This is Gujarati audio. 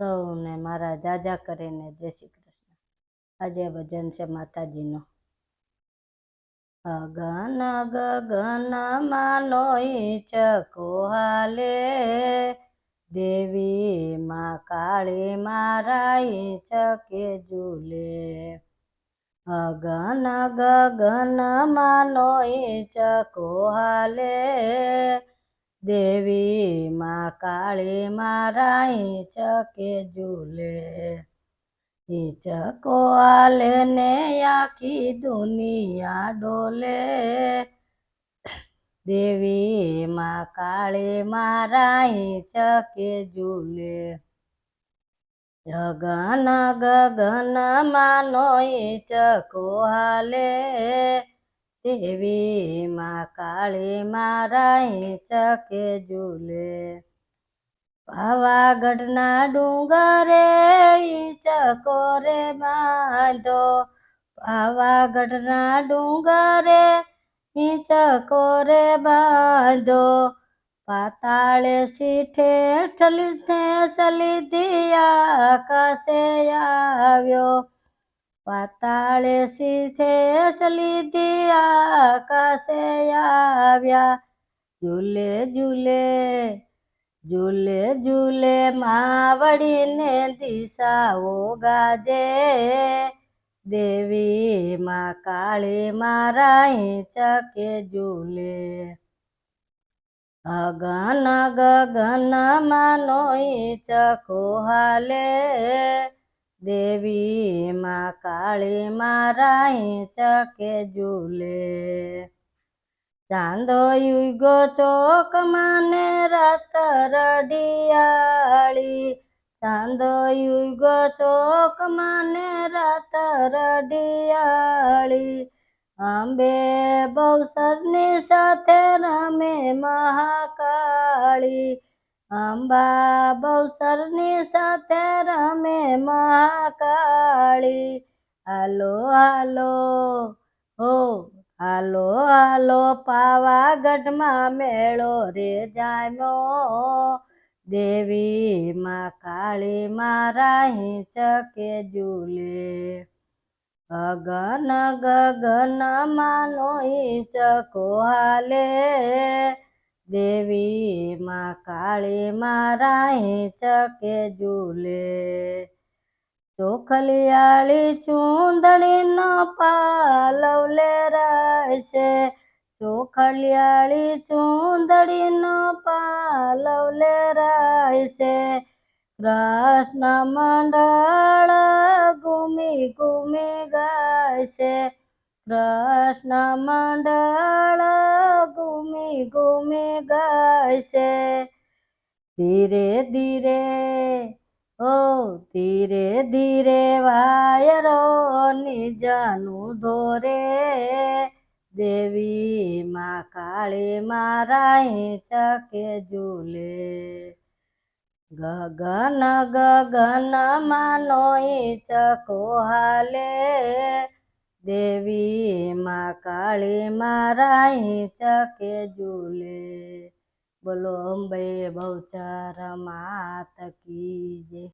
સૌને મારા જાજા કરીને જય શ્રી કૃષ્ણ. આજે ભજન છે માતાજીનો. અગન ગગન માનો ચકો હાલે દેવી માં કાળી મારા ચકે ઝૂલે. અગન ગગન માનો ચકો હાલે દેવી માં કાળી મારા ચકે ઝૂલે. ચકો આલે ને આખી દુનિયા ડોલે. દેવી માં કાળી મારા ચકે ઝૂલે. ગગન ગગન માનો ચકો હાલે. દેવી માં કાળી મારા ચકે ઝૂલે. પાવાગઢના ડુંગરે ચકોરે બાંધો. પાવાગઢના ડુંગરે ચકોરે બાંધો. પાતાળે સીઠે ઠલી સલી દિયા કસે આવ્યો. પાતાળે સીધે લીધી દિયા કસે આવ્યા. ઝૂલે ઝૂલે ઝૂલે ઝૂલે, માવડીને દિશાઓ ગાજે. દેવી માં કાળી મારા ચકે ઝૂલે. અગન ગગન માનો ચકો હાલે. દેવી માં કાળી મારા ચકે ઝૂલે. ચાંદો યુગો ચોક માને રાત રડિયાળી. ચાંદો યુગો ચોક માને રાત રડિયાળી. અંબે બહુસરની સાથે રમે મહાકાળી. અંબા બહુસરની સાથે રમે મહાકાળી હાલો હાલો, હો, હાલો હાલો, પાવાગઢમાં મેળો રે જામ્યો દેવી માં કાળી મારા ચકે ઝૂલે. અગન ગગન માનો ચકો હાલે. દેવી માં કાળી મારા ચકે ઝૂલે. ચોખલિયાળી ચૂંદડીનો પાલવ લેરાશે ચોખલિયાળી ચૂંદડીનો પાલવ લેરાશે કૃષ્ણ મંડળ ઘૂમી ઘૂમી ગાશે કૃષ્ણ મંડળ ઘૂમી ઘૂમી ગશે. ધીરે ધીરે, ઓ ધીરે ધીરે વાયરો નિજાનું ધોરે. દેવી માં કાળી મારા ચકે ઝૂલે. ગગન ગગન માનો ચકો હાલે. દેવી માં કાળી મારાઈ ચકે ઝૂલે. બોલો અંબે બહુચર માત કી જય.